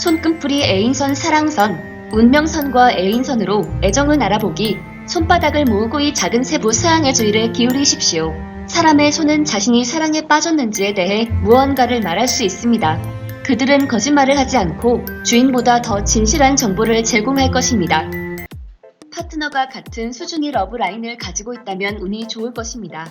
손금풀이 애인선 사랑선, 운명선과 애인선으로 애정을 알아보기, 손바닥을 모으고 이 작은 세부 사항의 주의를 기울이십시오. 사람의 손은 자신이 사랑에 빠졌는지에 대해 무언가를 말할 수 있습니다. 그들은 거짓말을 하지 않고 주인보다 더 진실한 정보를 제공할 것입니다. 파트너가 같은 수준의 러브라인을 가지고 있다면 운이 좋을 것입니다.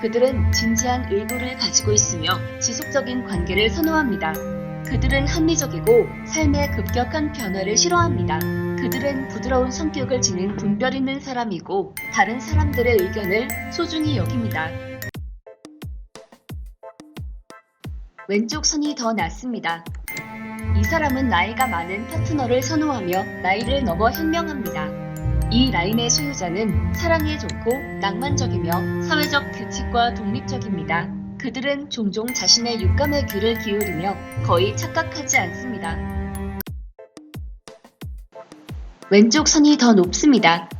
그들은 진지한 의도를 가지고 있으며 지속적인 관계를 선호합니다. 그들은 합리적이고 삶의 급격한 변화를 싫어합니다. 그들은 부드러운 성격을 지닌 분별 있는 사람이고 다른 사람들의 의견을 소중히 여깁니다. 왼쪽 선이 더 낫습니다. 이 사람은 나이가 많은 파트너를 선호하며 나이를 넘어 현명합니다. 이 라인의 소유자는 사랑에 좋고 낭만적이며 사회적 규칙과 독립적입니다. 그들은 종종 자신의 육감에 귀를 기울이며 거의 착각하지 않습니다. 왼쪽 선이 더 높습니다.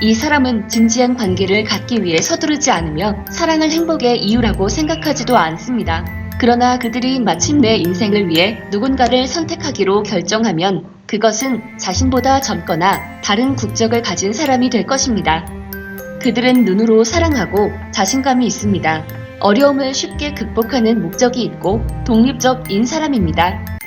이 사람은 진지한 관계를 갖기 위해 서두르지 않으며 사랑을 행복의 이유라고 생각하지도 않습니다. 그러나 그들이 마침내 인생을 위해 누군가를 선택하기로 결정하면 그것은 자신보다 젊거나 다른 국적을 가진 사람이 될 것입니다. 그들은 눈으로 사랑하고 자신감이 있습니다. 어려움을 쉽게 극복하는 목적이 있고 독립적인 사람입니다.